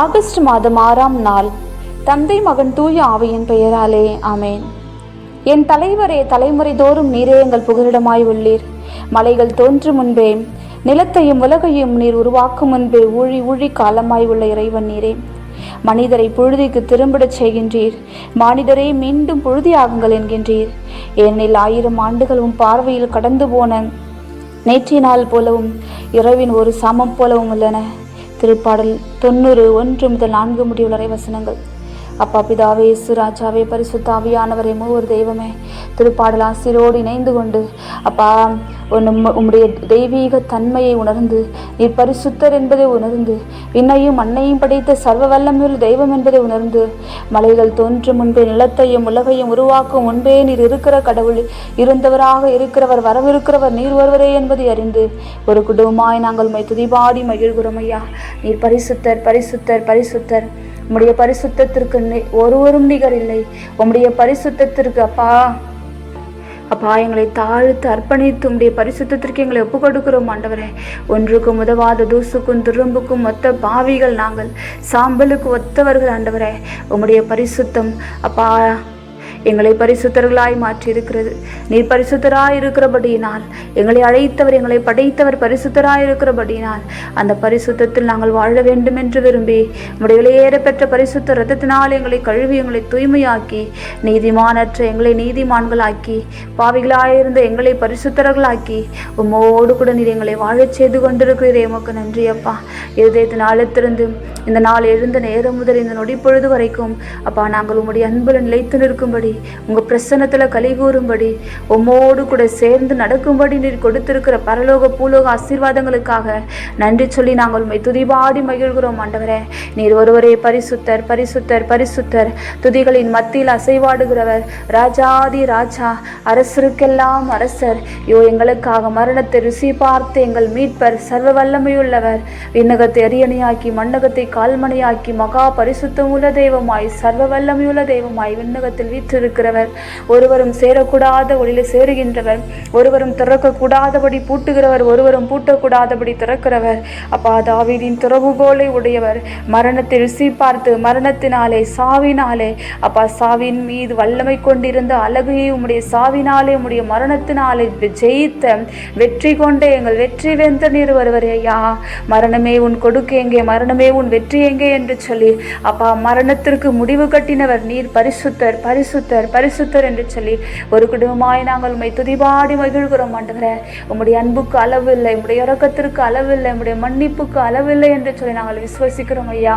August மாதம் ஆறாம் நாள். தந்தை மகன் தூய ஆவியின் பெயராலே ஆமேன். என் தலைவரே தலைமுறை தோறும் நீரே எங்கள் புகலிடமாய் உள்ளீர். மலைகள் தோன்றும் முன்பே நிலத்தையும் உலகையும் நீர் உருவாக்கும் முன்பே ஊழி ஊழி காலமாய் உள்ள இறைவன் நீரே. மனிதரை புழுதிக்கு திரும்பிடச் செய்கின்றீர். மானிடரே மீண்டும் புழுதியாகுங்கள் என்கின்றீர். ஏனெனில் ஆயிரம் ஆண்டுகளும் பார்வையில் கடந்து போன நேற்றினால் போலவும் இரவின் ஒரு சமம் போலவும் உள்ளன. திருப்பாடல் தொண்ணூறு ஒன்று முதல் நான்கு முடிவுள்ளரை வசனங்கள். அப்பா பிதாவே இயேசு ராஜாவே பரிசுத்த மூவர் தெய்வமே திருப்பாடல் ஆசிரோடு இணைந்து கொண்டு அப்பா உம்முடைய தெய்வீக தன்மையை உணர்ந்து நீர் பரிசுத்தர் என்பதை உணர்ந்து விண்ணையும் மண்ணையும் படைத்த சர்வ வல்லமையுள்ள தெய்வம் என்பதை உணர்ந்து மலைகள் தோன்றும் முன்பே நிலத்தையும் உலகையும் உருவாக்கும் முன்பே நீர் இருக்கிற கடவுள் இருந்தவராக இருக்கிறவர் வரவிருக்கிறவர் நீர் ஒருவரே என்பதை அறிந்து ஒரு குடும்பமாய் நாங்கள் துதிபாடி மகிழ்கிறோம் ஐயா. நீர் பரிசுத்தர் பரிசுத்தர் பரிசுத்தர். உம்முடைய பரிசுத்தத்திற்கு நி- ஒருவரும் நிகர் இல்லை உம்முடைய பரிசுத்தத்திற்கு அப்பா அப்பா எங்களை தாழ்த்து அர்ப்பணித்து உடைய பரிசுத்தத்திற்கு எங்களை ஒப்பு கொடுக்கிறோம் ஆண்டவரே. ஒன்றுக்கும் உதவாத தூசுக்கும் துரும்புக்கும் ஒத்த பாவிகள் நாங்கள். சாம்பலுக்கு ஒத்தவர்கள் ஆண்டவரே. உம்முடைய பரிசுத்தம் அப்பா எங்களை பரிசுத்தர்களாய் மாற்றி இருக்கிறது நீர் பரிசுத்தராய் இருக்கிறபடியினால் எங்களை அழைத்தவர் எங்களை படைத்தவர் பரிசுத்தராய் இருக்கிறபடியினால் அந்த பரிசுத்தத்தில் நாங்கள் வாழ வேண்டும் என்று விரும்பி உடைய விலையேற பெற்ற பரிசுத்த ரத்தத்தினால் எங்களை கழுவி எங்களை தூய்மையாக்கி நீதிமானற்ற எங்களை நீதிமான்களாக்கி பாவிகளாயிருந்த எங்களை பரிசுத்தர்களாக்கி உம்மோடு கூட நீர் எங்களை வாழச் செய்து கொண்டிருக்கிறீரே. உமக்கு நன்றி அப்பா. இருதயத்தின் ஆழத்திலிருந்து இந்த நாள் எழுந்த நேரம் முதல் இந்த நொடி பொழுது வரைக்கும் அப்பா நாங்கள் உம்முடைய அன்புல நிலைத்து நிற்கும்படி உங்கள் பிரசன்னத்தில் கலி கூறும்படி உம்மோடு கூட சேர்ந்து நடக்கும்படி நீர் கொடுத்திருக்கிற பரலோக பூலோக ஆசீர்வாதங்களுக்காக நன்றி சொல்லி நாங்கள் உண்மை துதிபாடி மகிழ்கிறோம் ஆண்டவரே. நீர் ஒருவரே பரிசுத்தர் பரிசுத்தர் பரிசுத்தர். துதிகளின் மத்தியில் அசைவாடுகிறவர் ராஜாதி ராஜா அரசருக்கெல்லாம் அரசர். யோ எங்களுக்காக மரணத்தை ருசி பார்த்து எங்கள் மீட்பர் சர்வ வல்லமையுள்ளவர் விண்ணகத்தை அரியணையாக்கி மண்ணகத்தை கால்மணியாக்கி மகா பரிசுத்தமுள்ள தெய்வமாய் சர்வ வல்லமையுள்ள தெய்வமாய் விண்ணகத்தில் இருக்கிறவர். ஒருவரும் சேரக்கூடாத ஒளியில் சேருகின்றவர். ஒருவரும் திறக்கக்கூடாதபடி பூட்டுகிறவர். ஒருவரும் பூட்டக்கூடாதபடி திறக்கிறவர். அப்பா தாவீதின் திறவுகோலை உடையவர். மரணத்தை ருசி பார்த்து மரணத்தினாலே சாவினாலே. அப்பா சாவின் மீது வல்லமை கொண்டிருந்த அழகையை உம்முடைய சாவினாலே உம்முடைய மரணத்தினாலே ஜெயித்த வெற்றி கொண்ட எங்கள் வெற்றி வெந்த நீர் வருவரே ஐயா. மரணமே உன் கொடுக்கு எங்கே? மரணமே உன் வெற்றி எங்கே? என்று சொல்லி அப்பா மரணத்திற்கு முடிவு கட்டினவர். நீர் பரிசுத்தர் பரிசுத்தர். பரிசுத்தர் என்று சொல்லி ஒரு குடும்பமாய் நாங்கள் உண்மை துதிபாடி மகிழ்கிறோம் ஆண்டுகிற உம்முடைய அன்புக்கு அளவில்லை உம்முடைய அளவு அளவில்லை உம்முடைய மன்னிப்புக்கு அளவில்லை என்று சொல்லி நாங்கள் விசுவசிக்கிறோம் ஐயா.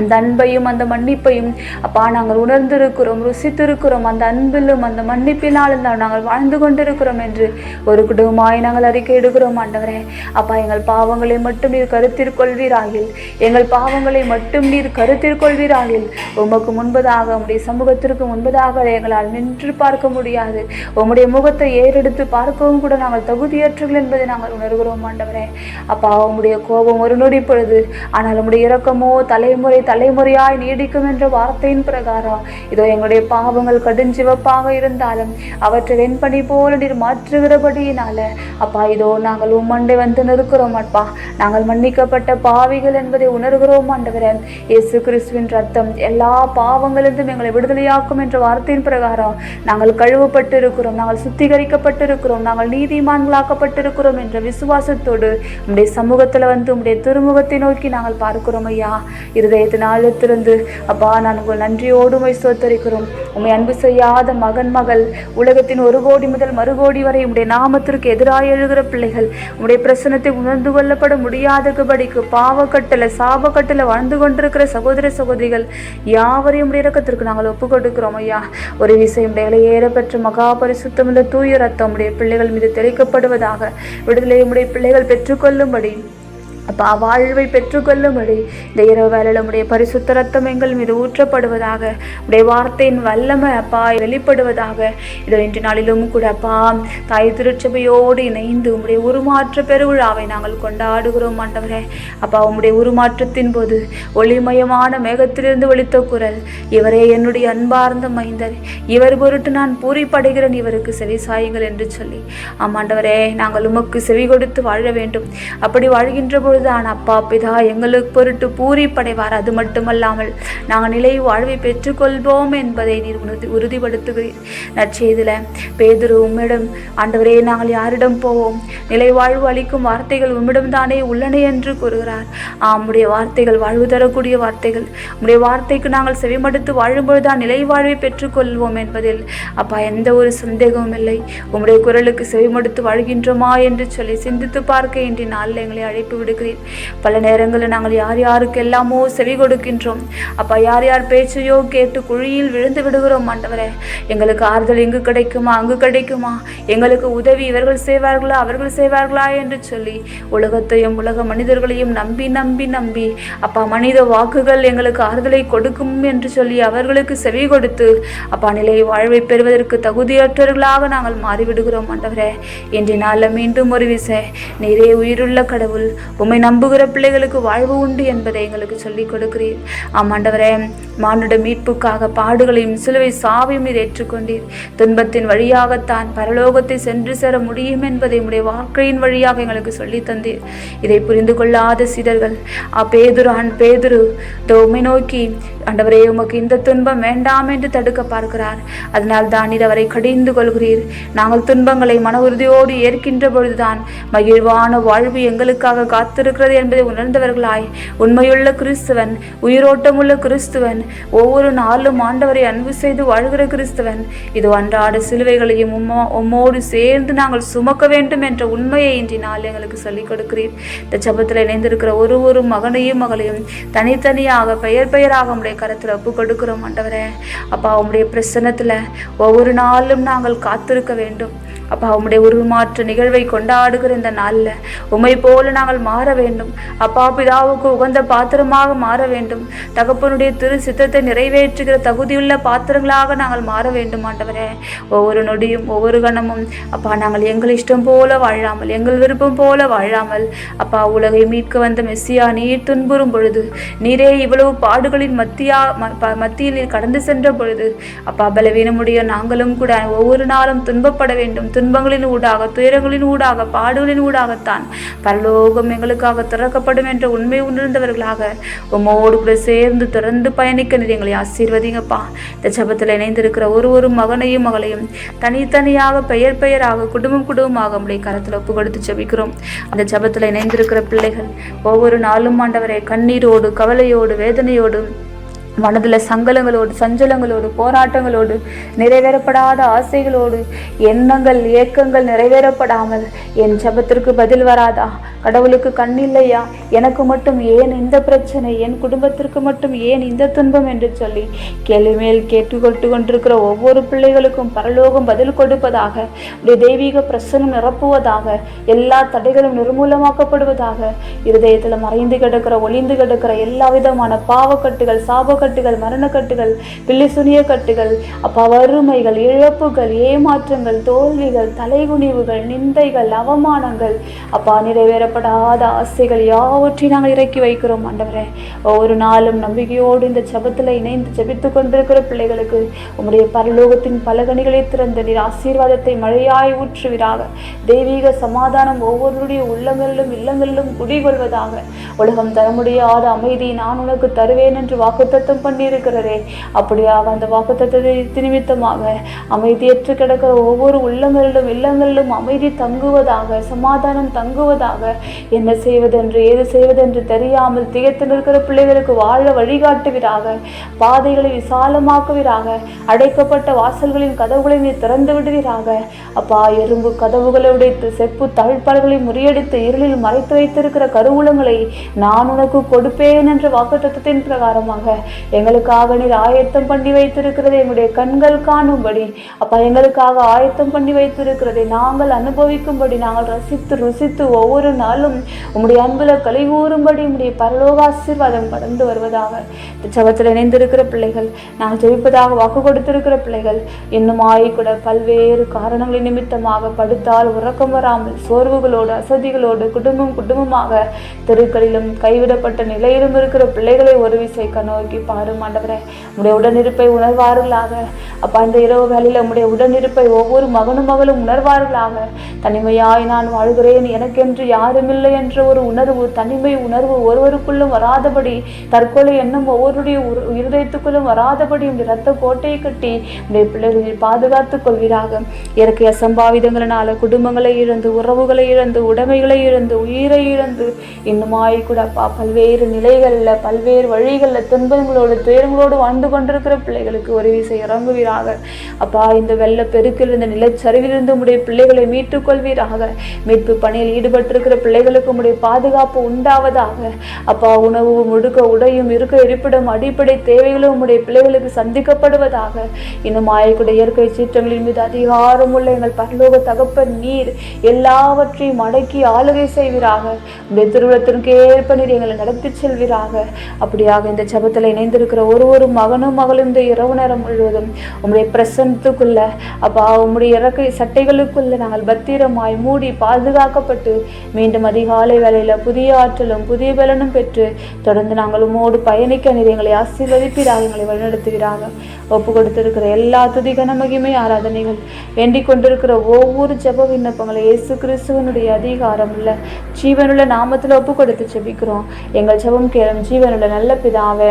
அந்த அன்பையும் அந்த மன்னிப்பையும் அப்பா நாங்கள் உணர்ந்திருக்கிறோம் ருசித்திருக்கிறோம். அந்த அன்பிலும் அந்த மன்னிப்பினாலும் தான் நாங்கள் வாழ்ந்து கொண்டிருக்கிறோம் என்று ஒரு குடும்பமாய் நாங்கள் அறிக்கை எடுக்கிறோம் ஆண்டவரே. அப்பா எங்கள் பாவங்களை மட்டும் நீர் கருத்தில் கொள்வீராகில். எங்கள் பாவங்களை மட்டும் நீர் கருத்தில் கொள்வீராகில். உமக்கு முன்பதாக உம்முடைய சமூகத்திற்கு முன்பதாக எங்களால் நின்று பார்க்க முடியாது. உம்முடைய முகத்தை ஏறெடுத்து பார்க்கவும் கூட நாங்கள் தகுதியற்றர்கள் என்பதை நாங்கள் உணர்கிறோம் ஆண்டவரே. அப்பா உம்முடைய கோபம் ஒரு நொடி பொழுது ஆனால் உம்முடைய இறக்கமோ தலைமுறை தலைமுறையாய் நீடிக்கும் என்ற வார்த்தையின் பிரகாரம். இதோ எங்களுடைய பாவங்கள் கடுஞ்சிவப்பாக இருந்தாலும் அவற்றை வெண்பணி போல நீர் மாற்றுகிறபடியினால அப்பா இதோ நாங்கள் உம்மண்டை வந்து நிற்கிறோம் அப்பா நாங்கள் மன்னிக்கப்பட்ட பாவிகள் என்பதை உணர்கிறோம் ஆண்டவரே. இயேசு கிறிஸ்துவின் ரத்தம் எல்லா பாவங்களிலிருந்தும் எங்களை விடுதலையாக்கும் என்ற வார்த்தையின் பிரகாரம். நாங்கள் கழுவப்பட்டு இருக்கிறோம் நாங்கள் சுத்திகரிக்கப்பட்டு இருக்கிறோம் நாங்கள் நீதிமான்களாக்கப்பட்டிருக்கிறோம் என்ற விசுவாசத்தோடு உம்முடைய சமூகத்தில் வந்து உம்முடைய திருமுகத்தை நோக்கி நாங்கள் பார்க்கிறோம் ஐயா. இந்த ஆழத்திலிருந்து அப்பா நான் உங்கள் நன்றியோடு உமை சோத்தரிக்கிறோம் உண்மை அன்பு செய்யாத மகன் மகள் உலகத்தின் ஒரு கோடி முதல் மறு கோடி வரை உடைய நாமத்திற்கு எதிராக எழுகிற பிள்ளைகள் உடைய பிரச்சனத்தை உணர்ந்து கொள்ளப்பட முடியாதபடிக்கு பாவக்கட்டில் சாபக்கட்டில் வாழ்ந்து கொண்டிருக்கிற சகோதர சகோதரிகள் யாவரையும் உடைய இறக்கத்திற்கு நாங்கள் ஒப்பு கொடுக்கிறோம் ஐயா. ஒரு விஷயம் உடைய ஏறப்பெற்ற பெற்ற தூய ரத்தம் உடைய பிள்ளைகள் மீது தெளிக்கப்படுவதாக விடுதலை உடைய பிள்ளைகள் பெற்றுக்கொள்ளும்படி அப்பா வாழ்வை பெற்றுக்கொள்ளும்படி இந்த இரவு வேலையில் உடைய பரிசுத்த ரத்தம் எங்கள் மீது ஊற்றப்படுவதாக உடைய வார்த்தையின் வல்லமை அப்பா வெளிப்படுவதாக. இதோ இன்று நாளிலும் கூட அப்பா தாய் திருச்சபையோடு இணைந்து உங்களுடைய உருமாற்ற பெருவிழாவை நாங்கள் கொண்டாடுகிறோம் ஆண்டவரே. அப்பா உம்முடைய உருமாற்றத்தின் போது ஒளிமயமான மேகத்திலிருந்து ஒழித்த குரல் இவரே என்னுடைய அன்பார்ந்த மைந்தர். இவர் பொருட்டு நான் பூரிப்படைகிறேன் இவருக்கு செவி சாயுங்கள் என்று சொல்லி. ஆமாண்டவரே நாங்கள் உமக்கு செவி கொடுத்து வாழ வேண்டும். அப்படி வாழ்கின்ற பொழுது அப்பொழுதுதான் அப்பா பிதா எங்களுக்கு பொருட்டு பூரிப்படைவார். அது மட்டுமல்லாமல் நாங்கள் நிலை வாழ்வை பெற்றுக்கொள்வோம் என்பதை நீர் உறுதி உறுதிப்படுத்துகிறீர். நற்செய்தில பேதுரு உம்மிடம் ஆண்டவரே நாங்கள் யாரிடம் போவோம்? நிலை வாழ்வு அளிக்கும் வார்த்தைகள் உம்மிடம் தானே உள்ளன என்று கூறுகிறார். ஆமுடைய வார்த்தைகள் வாழ்வு தரக்கூடிய வார்த்தைகள். உம்முடைய வார்த்தைக்கு நாங்கள் செவிமடுத்து வாழும்பொழுதுதான் நிலை வாழ்வை பெற்றுக்கொள்வோம் என்பதில் அப்பா எந்த ஒரு சந்தேகமும் இல்லை. உம்முடைய குரலுக்கு செவிமடுத்து வாழ்கின்றோமா என்று சொல்லி சிந்தித்து பார்க்க இன்றைய நாளில் எங்களை அழைப்பு விடுகிறீர் பல நேரங்களில் நாங்கள் யார் யாருக்கு எல்லாமோ செவி கொடுக்கின்றோம். அப்பா யார் யார் பேச்சையோ கேட்டு குழியில் விழுந்து விடுகிறோம் ஆண்டவரே. எங்களுக்கு ஆறுதல் எங்கு கிடைக்குமா? அங்கு கிடைக்குமா? எங்களுக்கு உதவி இவர்கள் செய்வார்களா? அவர்கள் செய்வார்களா? என்று சொல்லி உலகத்தையும் உலக மனிதர்களையும் நம்பி நம்பி நம்பி அப்பா மனித வாக்குகள் எங்களுக்கு ஆறுதலை கொடுக்கும் என்று சொல்லி அவர்களுக்கு செவி கொடுத்து அப்பா நிலை வாழ்வை பெறுவதற்கு தகுதியற்றவர்களாக நாங்கள் மாறிவிடுகிறோம் ஆண்டவரே. இன்றைய நாளில் மீண்டும் ஒரு விசை. நீரே உயிருள்ள கடவுள் உமை உம்மை நம்புகிற பிள்ளைகளுக்கு வாழ்வு உண்டு என்பதை எங்களுக்கு சொல்லிக் கொடுக்கிறீர். ஆமாண்டவரே மானுட மீட்புக்காக பாடுகளையும் சிலுவை சாவையும் நீர் ஏற்றுக்கொண்டீர். துன்பத்தின் வழியாகத்தான் பரலோகத்தை சென்று சேர முடியும் என்பதை உடைய வாழ்க்கையின் வழியாக எங்களுக்கு சொல்லி தந்தீர். இதை புரிந்து கொள்ளாத சிதர்கள் அப்பேதுரு பேதுரு ஆண் பேதுரு தோமை நோக்கி ஆண்டவரே உமக்கு இந்த துன்பம் வேண்டாம் என்று தடுக்க பார்க்கிறார். அதனால் தான் நீர் அவரை கடிந்து கொள்கிறீர். நாங்கள் துன்பங்களை மன உறுதியோடு ஏற்கின்ற பொழுதுதான் மகிழ்வான வாழ்வு எங்களுக்காக காத்திருக்கிறது என்பதை உணர்ந்தவர்களாய் உண்மையுள்ள கிறிஸ்துவன் உயிரோட்டமுள்ள கிறிஸ்துவன் ஒவ்வொரு நாளும் ஆண்டவரை அன்பு செய்து வாழ்கிற கிறிஸ்துவன். இது அன்றாட சிலுவைகளையும் உம்மோ உம்மோடு சேர்ந்து நாங்கள் சுமக்க வேண்டும் என்ற உண்மையை இன்றி நாள் எங்களுக்கு சொல்லிக் கொடுக்கிறீர். இந்த சபத்தில் இணைந்திருக்கிற ஒரு ஒரு மகனையும் மகளையும் தனித்தனியாக பெயர் பெயராக உங்களுடைய கரத்தில் ஒப்பு கொடுக்கிறோம் ஆண்டவரே. அப்பா உங்களுடைய பிரசனத்தில் ஒவ்வொரு நாளும் நாங்கள் காத்திருக்க வேண்டும். அப்பா உம்முடைய உருமாற்ற நிகழ்வை கொண்டாடுகிற இந்த நாளில் உம்மை போல நாங்கள் மாற வேண்டும். அப்பா பிதாவுக்கு உகந்த பாத்திரமாக மாற வேண்டும். தகப்பனுடைய திரு சித்தத்தை நிறைவேற்றுகிற தகுதியுள்ள பாத்திரங்களாக நாங்கள் மாற வேண்டும் ஆண்டவரே. ஒவ்வொரு நொடியும் ஒவ்வொரு கணமும் அப்பா நாங்கள் எங்கள் இஷ்டம் போல வாழாமல் எங்கள் விருப்பம் போல வாழாமல் அப்பா உலகை மீட்க வந்த மெஸ்ஸியா நீர் துன்புறும் பொழுது நீரே இவ்வளவு பாடுகளின் மத்தியா ம- மத்தியில் கடந்து சென்ற பொழுது அப்பா பலவீனமுடைய நாங்களும் கூட ஒவ்வொரு நாளும் துன்பப்பட வேண்டும். துன்பங்களின் ஊடாக துயரங்களின் ஊடாக பாடுகளின் ஊடாகத்தான் பரலோகம் எங்களுக்காக திறக்கப்படும் என்ற உண்மை உணர்ந்தவர்களாக உம்மோடு கூட சேர்ந்து தொடர்ந்து பயணிக்க நீர் எங்களை ஆசீர்வதிங்கப்பா. இந்த ஜபத்தில் இணைந்திருக்கிற ஒரு ஒரு மகனையும் மகளையும் தனித்தனியாக பெயர் பெயராக குடும்பம் குடும்பமாக நம்முடைய கரத்தில் ஒப்பு கொடுத்து ஜபிக்கிறோம். அந்த ஜபத்தில் இணைந்திருக்கிற பிள்ளைகள் ஒவ்வொரு நாளும் ஆண்டவரை கண்ணீரோடு கவலையோடு வேதனையோடு மனதில் சங்கலங்களோடு சஞ்சலங்களோடு போராட்டங்களோடு நிறைவேறப்படாத ஆசைகளோடு எண்ணங்கள் ஏக்கங்கள் நிறைவேறப்படாமல் என் ஜெபத்திற்கு பதில் வராதா? கடவுளுக்கு கண் இல்லையா? எனக்கு மட்டும் ஏன் இந்த பிரச்சனை? என் குடும்பத்திற்கு மட்டும் ஏன் இந்த துன்பம் என்று சொல்லி கேள்வி மேல் கேட்டுக்கொண்டு கொண்டிருக்கிற ஒவ்வொரு பிள்ளைகளுக்கும் பரலோகம் பதில் கொடுப்பதாக உடைய தெய்வீக பிரசனம் நிரப்புவதாக எல்லா தடைகளும் நிர்மூலமாக்கப்படுவதாக இருதயத்தில் மறைந்து கிடக்கிற ஒளிந்து கிடக்கிற எல்லா விதமான பாவக்கட்டுகள் கட்டுகள் மரணக்கட்டுகள் பில்லி சுனிய கட்டுகள் அப்பா வறுமைகள் இழப்புகள் ஏமாற்றங்கள் தோல்விகள் தலைகுனிவுகள் நிந்தைகள் அவமானங்கள். அப்பா நிறைவேறப்படாத ஆசைகள் யாவற்றையும் நாங்கள் இறக்கி வைக்கிறோம் ஆண்டவரே. ஒவ்வொரு நாளும் நம்பிக்கையோடு இந்த ஜபத்தில் இணைந்து ஜபித்து கொண்டிருக்கிற பிள்ளைகளுக்கு உம்முடைய பரலோகத்தின் பலகணிகளை திறந்து நீர் ஆசீர்வாதத்தை மழையாய் ஊற்றுவீராக. தெய்வீக சமாதானம் ஒவ்வொருடைய உள்ளங்களிலும் இல்லங்களிலும் குடிகொள்வதாக. உலகம் தர முடியாத அமைதி நான் உனக்கு தருவேன் என்று வாக்குத்தத்தம் பண்ணியிருக்கிறதே அப்படியாக அந்த வாக்குத்தத்தை நிமித்தமாக அமைதியற்று கிடக்கிற ஒவ்வொரு உள்ளங்களிலும் இல்லங்களிலும் அமைதி தங்குவதாக சமாதானம் தங்குவதாக என்ன செய்வதென்று ஏது செய்வதென்று தெரியாமல் திகைத்து நிற்கிற பிள்ளைகளுக்கு வாழ வழிகாட்டுவீராக. பாதைகளை விசாலமாக்குவீராக. அடைக்கப்பட்ட வாசல்களின் கதவுகளை நீ திறந்து விடுவீராக. அப்பா எறும்பு கதவுகளை உடைத்து செப்பு தவிழ்ப்பாளர்களை முறியடித்து இருளில் மறைத்து வைத்திருக்கிற கருவூலங்களை நான் உனக்கு கொடுப்பேன் என்ற வாக்குத்தத்தத்தின் பிரகாரமாக எங்களுக்காக நீர் ஆயத்தம் பண்ணி வைத்திருக்கிறதை எங்களுடைய கண்கள் காணும்படி. அப்பா எங்களுக்காக ஆயத்தம் பண்ணி வைத்திருக்கிறதை நாங்கள் அனுபவிக்கும்படி நாங்கள் ரசித்து ருசித்து ஒவ்வொரு நாளும் உம்முடைய அன்புல கழிவூறும்படி கூறும்படி உம்முடைய பரலோக ஆசீர்வாதம் கடந்து வருவதாக. இந்த இணைந்திருக்கிற பிள்ளைகள் நாங்கள் ஜெயிப்பதாக வாக்கு கொடுத்திருக்கிற பிள்ளைகள் இன்னும் கூட பல்வேறு காரணங்களை நிமித்தமாக படுத்தால் உறக்கம் வராமல் சோர்வுகளோடு அசதிகளோடு குடும்பம் குடும்பமாக தெருக்களிலும் கைவிடப்பட்ட நிலையிலும் இருக்கிற பிள்ளைகளை ஒரு விசை கண்ணோக்கி பாரும் ஆண்டவரே உடைய உடனிருப்பை உணர்வார்களாக அப்பா இந்த இரவு வேலையில் உடைய உடனிருப்பை ஒவ்வொரு மகனும் மகளும் உணர்வார்களாக தனிமையாய் நான் வாழ்கிறேன் எனக்கென்று யாருமில்லை என்ற ஒரு உணர்வு தனிமை உணர்வு ஒருவருக்குள்ளும் வராதபடி தற்கொலை எண்ணம் ஒவ்வொருடைய உரு- இருதயத்துக்குள்ளும் வராதபடி உடைய ரத்த கோட்டையை கட்டி உடைய பிள்ளைகளை பாதுகாத்துக் கொள்வீராக. இயற்கை அசம்பாவிதங்களினால குடும்பங்களை இழந்து உறவுகளை இழந்து உடைமைகளை இழந்து உயிரை இழந்து இன்னுமாய் கூட அப்பா பல்வேறு நிலைகளில் பல்வேறு வழிகளில் துன்பங்களோடு துயரங்களோடு வாழ்ந்து கொண்டிருக்கிற பிள்ளைகளுக்கு உதவி செய்ய இறங்குவீராக. அப்பா இந்த வெள்ள பெருக்கில் இருந்த நிலச்சரிவிலிருந்து உடைய பிள்ளைகளை மீட்டுக் கொள்வீராக மீட்பு பணியில் ஈடுபட்டிருக்கிற பிள்ளைகளுக்கு உடைய பாதுகாப்பு உண்டாவதாக. அப்பா உணவு முழுக்க உடையும் இருக்க இருப்பிடம் அடிப்படை தேவைகளும் உடைய பிள்ளைகளுக்கு சந்திக்கப்படுவதாக. இன்னும் ஆயக்கூடிய இயற்கை சீற்றங்களின் மீது அதிகாரம் உள்ள எங்கள் பரலோக தகப்பன் நீர் எல்லாவற்றையும் அடக்கி ஆளுகை செய்வீராக. உடைய திருவிழத்திற்கு ஏற்ப நீர் எங்களை நடத்தி செல்வீராக. அப்படியாக இந்த ஜபத்தில் அமைந்திருக்கிற ஒரு ஒரு மகனும் மகளும் இந்த இரவு நேரம் முழுவதும் உங்களுடைய பிரசனத்துக்குள்ள அப்பா உங்களுடைய இறக்கை சட்டைகளுக்குள்ள நாங்கள் பத்திரமாய் மூடி பாதுகாக்கப்பட்டு மீண்டும் அதிகாலை வேலையில் புதிய ஆற்றலும் புதிய பலனும் பெற்று தொடர்ந்து நாங்கள் உமோடு பயணிக்க நீர் எங்களை ஆசீர்வதிப்பீராக எங்களை வழிநடத்துகிறாங்க ஒப்பு கொடுத்திருக்கிற எல்லா துதிகன மகிமை ஆராதனைகள் வேண்டிக் கொண்டிருக்கிற ஒவ்வொரு ஜப விண்ணப்பங்களை இயேசு கிறிஸ்துவனுடைய அதிகாரம் உள்ள ஜீவனுள்ள நாமத்தில் ஒப்பு கொடுத்து ஜெபிக்கிறோம். எங்கள் ஜபம் கேளும் ஜீவனுள்ள நல்ல பிதாவே